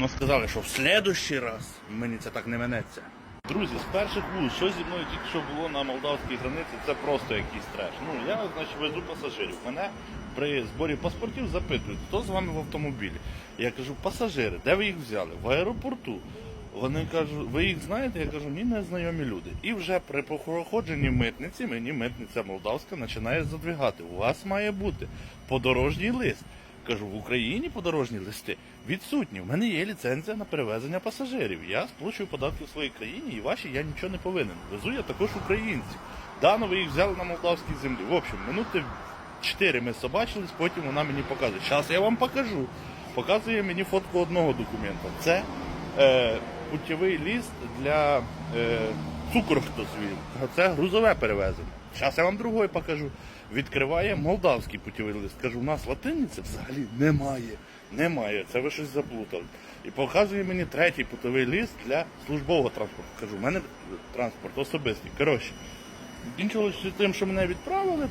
Ну сказали, що в следующий раз мені це так не минеться. Друзі, з перших вуз, що зі мною тільки що було на молдавській границі, це просто якийсь треш. Ну я значить везу пасажирів. Мене при зборі паспортів запитують, хто з вами в автомобілі. Я кажу, пасажири, де ви їх взяли? В аеропорту. Вони кажуть, ви їх знаєте? Я кажу, ні, не знайомі люди. І вже при проходженні митниці мені митниця молдавська починає задвигати. У вас має бути подорожній лист. Кажу, в Україні подорожні листи відсутні. У мене є ліцензія на перевезення пасажирів. Я сплачую податки в своїй країні і ваші я нічого не повинен. Везу я також українців. Дано ви їх взяли на молдавській землі. В общем, минути чотири ми собачились, потім вона мені показує. Зараз я вам покажу. Показує мені фотку одного документа. Це е, путєвий ліст для е, цукру хтось він. Це грузове перевезення. Зараз я вам другої покажу. Відкриває молдавський путівий лист. Кажу, у нас латиниці взагалі немає. Немає. Це ви щось заплутали. І показує мені третій путовий ліст для службового транспорту. Кажу, у мене транспорт особистий. Коротше, Кінчилося тим, що мене відправили.